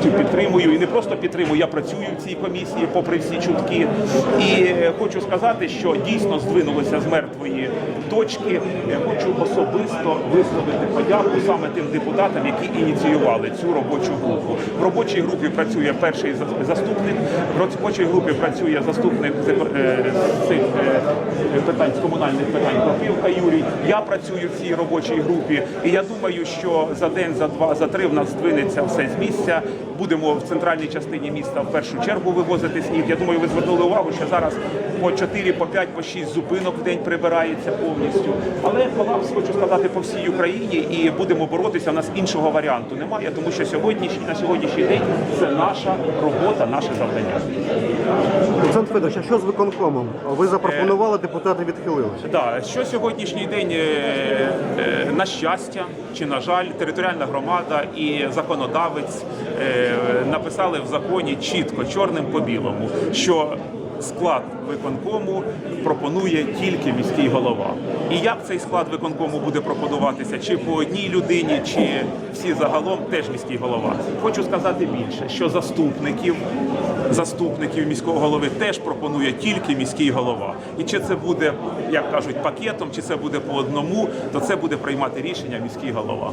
повністю підтримую і не просто підтримую, я працюю в цій комісії, попри всі чутки. І е, хочу сказати, що дійсно здвинулося з мертвої точки. Е, Хочу особисто висловити подяку саме тим депутатам, які ініціювали цю робочу групу. В робочій групі працює перший заступник. В робочій групі працює заступник з е, цих питань з комунальних питань Кропивка Юрій. Я працюю в цій робочій групі, і я думаю, що за день, за два, за три в нас здвинеться все з місця. Будемо в центральній частині міста в першу чергу вивозити сніг. Я думаю, ви звернули увагу, що зараз по 4, по 5, по 6 зупинок в день прибирається повністю. Але колапс хочу сказати по всій Україні, і будемо боротися. У нас іншого варіанту немає, тому що сьогоднішній на сьогоднішній день це наша робота, наше завдання. Олександр Федорович, а що з виконкомом? Ви запропонували, депутати відхилили. Да, що сьогоднішній день, е, е, на щастя чи на жаль, територіальна громада і законодавець е, написали в законі чітко, чорним по білому, що склад виконкому пропонує тільки міський голова. І як цей склад виконкому буде пропонуватися, чи по одній людині, чи всі загалом, теж міський голова. Хочу сказати більше, що заступників заступників міського голови теж пропонує тільки міський голова. І чи це буде, як кажуть, пакетом, чи це буде по одному, то це буде приймати рішення міський голова.